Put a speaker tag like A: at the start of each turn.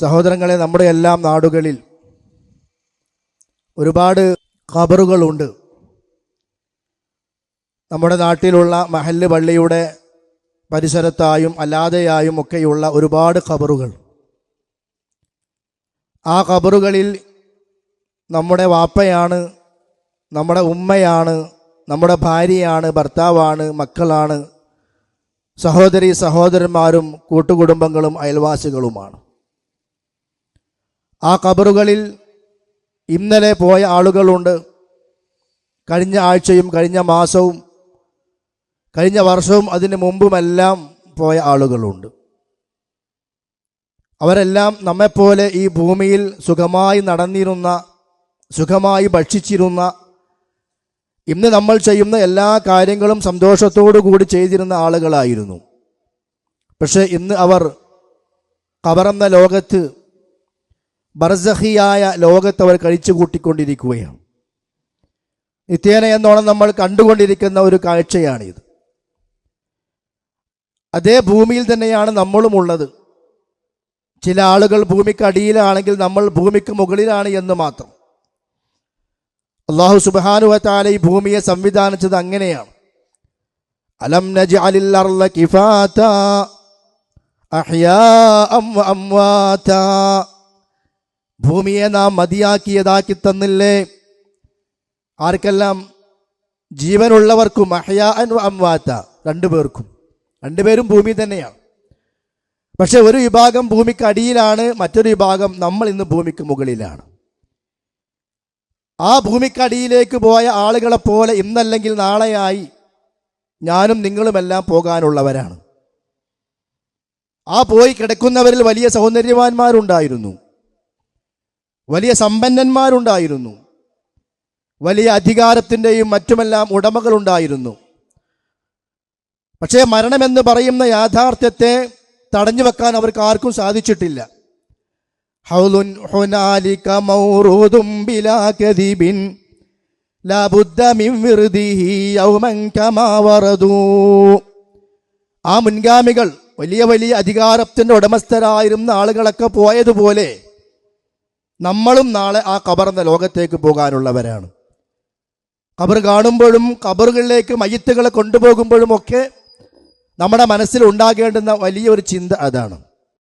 A: സഹോദരങ്ങളെ നമ്മുടെ എല്ലാം നാടുകളിൽ ഒരുപാട് ഖബറുകളുണ്ട്. നമ്മുടെ നാട്ടിലുള്ള മഹല്ല് പള്ളിയുടെ പരിസരത്തായും അല്ലാതെയായും ഒക്കെയുള്ള ഒരുപാട് ഖബറുകൾ. ആ ഖബറുകളിൽ നമ്മുടെ വാപ്പയാണ് നമ്മുടെ ഉമ്മയാണ് നമ്മുടെ ഭാര്യയാണ് ഭർത്താവാണ് മക്കളാണ് സഹോദരി സഹോദരന്മാരും കൂട്ടുകുടുംബങ്ങളും അയൽവാസികളുമാണ്. ആ കബറുകളിൽ ഇന്നലെ പോയ ആളുകളുണ്ട്. കഴിഞ്ഞ ആഴ്ചയും കഴിഞ്ഞ മാസവും കഴിഞ്ഞ വർഷവും അതിന് മുമ്പുമെല്ലാം പോയ ആളുകളുണ്ട്. അവരെല്ലാം നമ്മെപ്പോലെ ഈ ഭൂമിയിൽ സുഖമായി നടന്നിരുന്ന സുഖമായി ഭക്ഷിച്ചിരുന്ന ഇന്ന് നമ്മൾ ചെയ്യുന്ന എല്ലാ കാര്യങ്ങളും സന്തോഷത്തോടു കൂടി ചെയ്തിരുന്ന ആളുകളായിരുന്നു. പക്ഷേ ഇന്ന് അവർ കബറന്ന ലോകത്ത് ബർസഹിയായ ലോകത്ത് അവർ കഴിച്ചു കൂട്ടിക്കൊണ്ടിരിക്കുകയാണ്. നിത്യേന എന്നോണം നമ്മൾ കണ്ടുകൊണ്ടിരിക്കുന്ന ഒരു കാഴ്ചയാണിത്. അതേ ഭൂമിയിൽ തന്നെയാണ് നമ്മളും ഉള്ളത്. ചില ആളുകൾ ഭൂമിക്കടിയിലാണെങ്കിൽ നമ്മൾ ഭൂമിക്ക് മുകളിലാണ് എന്ന് മാത്രം. അള്ളാഹു സുബാനുവത്താല ഈ ഭൂമിയെ സംവിധാനിച്ചത് അങ്ങനെയാണ്. അലം നജ്അലിൽ അർള കിഫാത്ത അഹ്യാ അം അംവാത. ഭൂമിയെ നാം മതിയാക്കിയതാക്കി തന്നില്ലേ? ആർക്കെല്ലാം ജീവനുള്ളവർക്കും അഹ്യാഅൻ വ അംവാത്ത? രണ്ടുപേർക്കും രണ്ടുപേരും ഭൂമി തന്നെയാണ്. പക്ഷെ ഒരു വിഭാഗം ഭൂമിക്ക് അടിയിലാണ് മറ്റൊരു വിഭാഗം നമ്മൾ ഇന്ന് ഭൂമിക്ക് മുകളിലാണ്. ആ ഭൂമിക്കടിയിലേക്ക് പോയ ആളുകളെ പോലെ ഇന്നല്ലെങ്കിൽ നാളെയായി ഞാനും നിങ്ങളുമെല്ലാം പോകാനുള്ളവരാണ്. ആ പോയി കിടക്കുന്നവരിൽ വലിയ സൗന്ദര്യവാന്മാരുണ്ടായിരുന്നു. വലിയ സമ്പന്നന്മാരുണ്ടായിരുന്നു. വലിയ അധികാരത്തിന്റെയും മറ്റുമെല്ലാം ഉടമകളുണ്ടായിരുന്നു. പക്ഷേ മരണമെന്ന് പറയുന്ന യാഥാർത്ഥ്യത്തെ തടഞ്ഞു വെക്കാൻ അവർക്ക് ആർക്കും സാധിച്ചിട്ടില്ല. ആ മുൻഗാമികൾ വലിയ വലിയ അധികാരത്തിന്റെ ഉടമസ്ഥരായിരുന്ന ആളുകളൊക്കെ പോയതുപോലെ നമ്മളും നാളെ ആ കബർന്ന ലോകത്തേക്ക് പോകാനുള്ളവരാണ്. കബർ കാണുമ്പോഴും കബറുകളിലേക്ക് മയ്യത്തുകളെ കൊണ്ടുപോകുമ്പോഴും ഒക്കെ നമ്മുടെ മനസ്സിൽ ഉണ്ടാകേണ്ടുന്ന വലിയൊരു ചിന്ത അതാണ്.